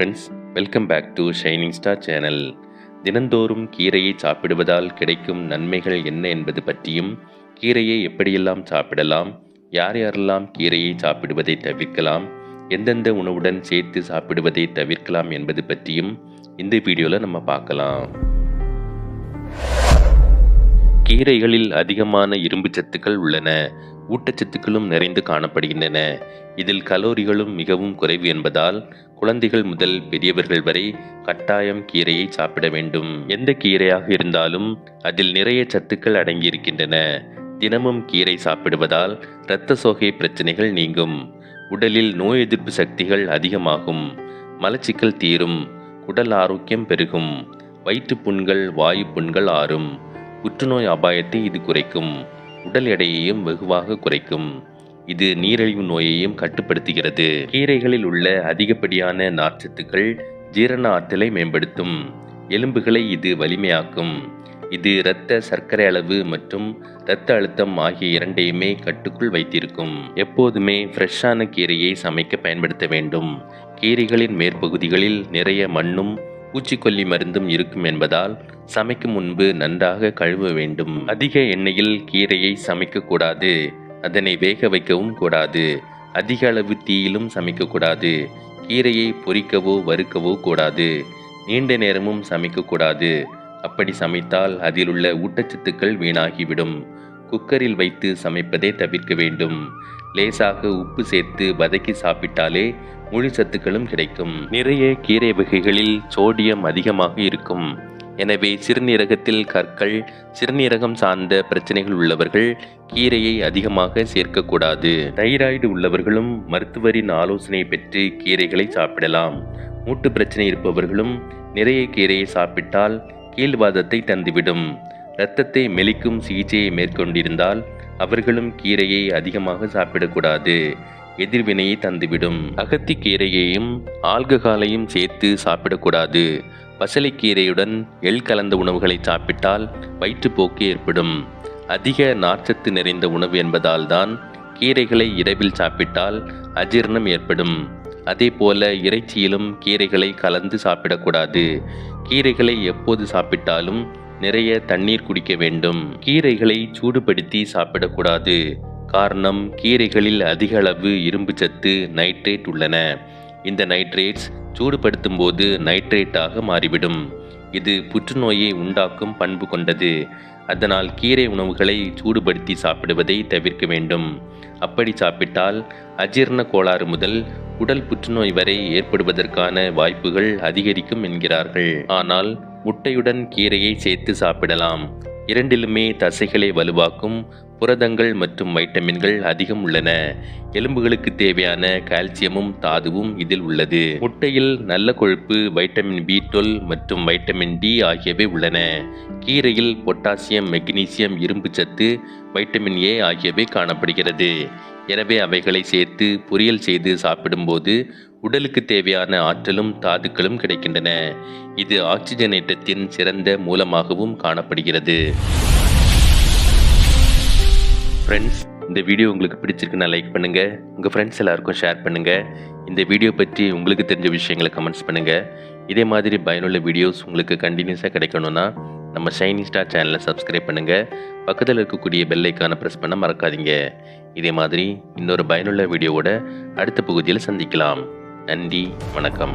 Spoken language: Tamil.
Friends welcome back to shining star channel தினந்தோறும் கீரையை சாப்பிடுவதால் கிடைக்கும் நன்மைகள் என்ன என்பது பற்றியும் கீரையை எப்படியெல்லாம் சாப்பிடலாம் யார் யாரெல்லாம் கீரையை சாப்பிடுவதை தவிர்க்கலாம் எந்தெந்த உணவுடன் சேர்த்து சாப்பிடுவதை தவிர்க்கலாம் என்பது பற்றியும் இந்த வீடியோவில் நம்ம பார்க்கலாம். கீரைகளில் அதிகமான இரும்பு சத்துக்கள் உள்ளன. ஊட்டச்சத்துக்களும் நிறைந்து காணப்படுகின்றன. இதில் கலோரிகளும் மிகவும் குறைவு என்பதால் குழந்தைகள் முதல் பெரியவர்கள் வரை கட்டாயம் கீரையை சாப்பிட வேண்டும். எந்த கீரையாக இருந்தாலும் அதில் நிறைய சத்துக்கள் அடங்கியிருக்கின்றன. தினமும் கீரை சாப்பிடுவதால் இரத்த சோகை பிரச்சனைகள் நீங்கும். உடலில் நோய் எதிர்ப்பு சக்திகள் அதிகமாகும். மலச்சிக்கல் தீரும். உடல் ஆரோக்கியம் பெருகும். வயிற்று புண்கள் வாயு புண்கள் ஆறும். புற்றுநோய் அபாயத்தை இது குறைக்கும். உடல் எடையையும் வெகுவாக குறைக்கும். இது நீரிழிவு நோயையும் கட்டுப்படுத்துகிறது. கீரைகளில் உள்ள அதிகப்படியான நார்ச்சத்துக்கள் ஜீரண ஆற்றலை மேம்படுத்தும். எலும்புகளை இது வலிமையாக்கும். இது இரத்த சர்க்கரை அளவு மற்றும் இரத்த அழுத்தம் ஆகிய இரண்டையுமே கட்டுக்குள் வைத்திருக்கும். எப்போதுமே ஃப்ரெஷ்ஷான கீரையை சமைக்க பயன்படுத்த வேண்டும். கீரைகளின் மேற்பகுதிகளில் நிறைய மண்ணும் பூச்சிக்கொல்லி மருந்தும் இருக்கும் என்பதால் சமைக்கும் முன்பு நன்றாக கழுவ வேண்டும். அதிக எண்ணெயில் கீரையை சமைக்கக்கூடாது அதனை வேக வைக்கவும் கூடாது. அதிக அளவு தீயிலும் சமைக்கக்கூடாது கீரையை பொரிக்கவோ வறுக்கவோ கூடாது. நீண்ட நேரமும் சமைக்கக்கூடாது அப்படி சமைத்தால் அதில் உள்ள ஊட்டச்சத்துக்கள் வீணாகிவிடும். குக்கரில் வைத்து சமைப்பதை தவிர்க்க வேண்டும். லேசாக உப்பு சேர்த்து வதக்கி சாப்பிட்டாலே முழு சத்துக்களும் கிடைக்கும். நிறைய கீரை வகைகளில் சோடியம் அதிகமாக இருக்கும். எனவே சிறுநீரகத்தில் கற்கள் சிறுநீரகம் சார்ந்த பிரச்சனைகள் உள்ளவர்கள் கீரையை அதிகமாக சேர்க்கக்கூடாது. தைராய்டு உள்ளவர்களும் மருத்துவரின் ஆலோசனை பெற்று கீரைகளை சாப்பிடலாம். மூட்டு பிரச்சனை இருப்பவர்களும் நிறைய கீரையை சாப்பிட்டால் கீழ்வாதத்தை தந்துவிடும். இரத்தத்தை மெலிக்கும் சிகிச்சையை மேற்கொண்டிருந்தால் அவர்களும் கீரையை அதிகமாக சாப்பிடக்கூடாது. எதிர்வினையை தந்துவிடும். அகத்தி கீரையையும் ஆல்கஹாலையும் சேர்த்து சாப்பிடக்கூடாது. பசலைக்கீரையுடன் எள் கலந்த உணவுகளை சாப்பிட்டால் வயிற்றுப்போக்கு ஏற்படும். அதிக நார்ச்சத்து நிறைந்த உணவு என்பதால் தான் கீரைகளை இரவில் சாப்பிட்டால் அஜீரணம் ஏற்படும். அதே போல இறைச்சியிலும் கீரைகளை கலந்து சாப்பிடக்கூடாது. கீரைகளை எப்போது சாப்பிட்டாலும் நிறைய தண்ணீர் குடிக்க வேண்டும். கீரைகளை சூடுபடுத்தி சாப்பிடக்கூடாது. காரணம் கீரைகளில் அதிக அளவு இரும்பு சத்து நைட்ரேட் உள்ளன. இந்த நைட்ரேட்ஸ் சூடுபடுத்தும் போது நைட்ரேட்டாக மாறிவிடும். இது புற்றுநோயை உண்டாக்கும் பண்பு கொண்டது. அதனால் கீரை உணவுகளை சூடுபடுத்தி சாப்பிடுவதை தவிர்க்க வேண்டும். அப்படி சாப்பிட்டால் அஜீர்ண கோளாறு முதல் உடல் புற்றுநோய் வரை ஏற்படுவதற்கான வாய்ப்புகள் அதிகரிக்கும் என்கிறார்கள். ஆனால் முட்டையுடன் கீரையை சேர்த்து சாப்பிடலாம். இரண்டிலுமே தசைகளை வலுவாக்கும் புரதங்கள் மற்றும் வைட்டமின்கள் அதிகம் உள்ளன. எலும்புகளுக்கு தேவையான கால்சியமும் தாதுவும் இதில் உள்ளது. முட்டையில் நல்ல கொழுப்பு வைட்டமின் பி டுவெல் மற்றும் வைட்டமின் டி ஆகியவை உள்ளன. கீரையில் பொட்டாசியம் மெக்னீசியம் இரும்பு சத்து வைட்டமின் ஏ ஆகியவை காணப்படுகிறது. எனவே அவைகளை சேர்த்து பொரியல் செய்து சாப்பிடும்போது உடலுக்கு தேவையான ஆற்றலும் தாதுக்களும் கிடைக்கின்றன. இது ஆக்சிஜனேற்றத்தின் சிறந்த மூலமாகவும் காணப்படுகிறது. ஃப்ரெண்ட்ஸ் இந்த வீடியோ உங்களுக்கு பிடிச்சிருக்குன்னா லைக் பண்ணுங்கள் உங்கள் ஃப்ரெண்ட்ஸ் எல்லாருக்கும் ஷேர் பண்ணுங்கள் இந்த வீடியோ பற்றி உங்களுக்கு தெரிஞ்ச விஷயங்களை கமெண்ட்ஸ் பண்ணுங்கள் இதே மாதிரி பயனுள்ள வீடியோஸ் உங்களுக்கு கண்டினியூஸாக கிடைக்கணும்னா நம்ம ஷைனி ஸ்டார் சேனலை சப்ஸ்கிரைப் பண்ணுங்கள் பக்கத்தில் இருக்கக்கூடிய பெல் ப்ரெஸ் பண்ண மறக்காதீங்க. இதே மாதிரி இன்னொரு பயனுள்ள வீடியோவோட அடுத்த பகுதியில் சந்திக்கலாம். நன்றி வணக்கம்.